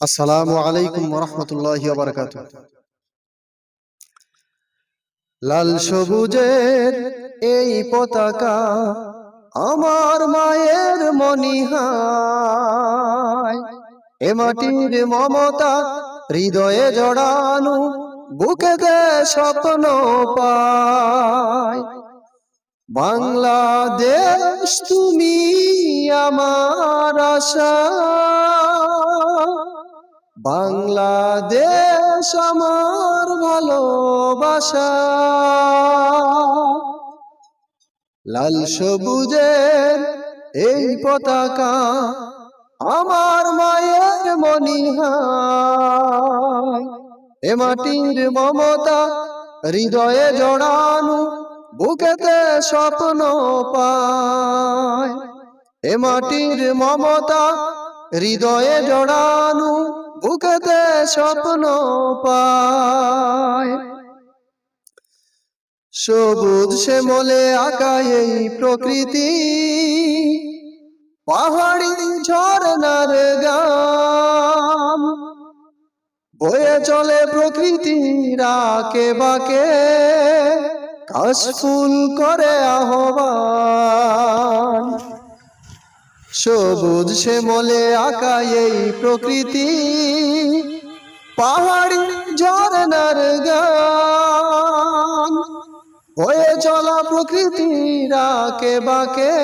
আসসালামু আলাইকুম রহমতুল্লাহ বারকাত লাল সবুজের এই পতাকা আমার মায়ের মনিহায়। এ মাটির মমতা হৃদয়ে জড়ানো বুকেতে স্বপ্ন পায়। বাংলাদেশ, তুমি আমার আশা। বাংলাদেশ আমার ভালোবাসা। লাল সবুজের এই পতাকা আমার মায়ের মনিহায় এ মাটির মমতা হৃদয়ে জড়ানো, বুকেতে স্বপ্ন পায়। এ মাটির মমতা হৃদয়ে জড়ানু বুকেতে স্বপ্ন পায়। সবুজ শ্যামলে আকায় এই প্রকৃতি, পাহাড়ি ঝর্ণার গাম। বয়ে চলে প্রকৃতি রাকে বাকে কাশ ফুল করে আহ্বান। সবুজ শ্যামলে আকায় এই প্রকৃতি। পাহাড়ি ঝর্ণার গান। হয়ে চলা প্রকৃতি রাকে বাকে,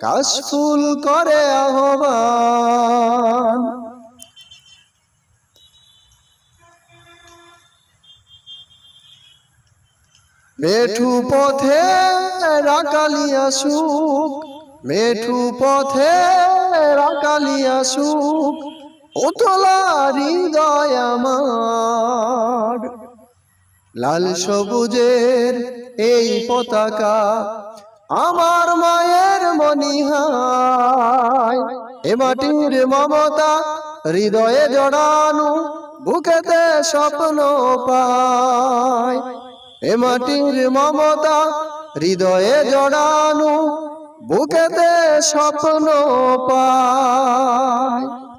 কাশ ফুল করে আহ্বান। মেঠু পথে রাকালিয়া সুখ মেঠু পথে রাকালিয়া সুখ ওতলা হৃদয় আমার। লাল সবুজের এই পতাকা আমার মায়ের মনিহায় এ মাটির মমতা হৃদয়ে জড়ানো, বুকেতে স্বপ্ন পায়। এ মাটির মমতা হৃদয়ে জড়ানো বুকেতে স্বপ্ন পায়।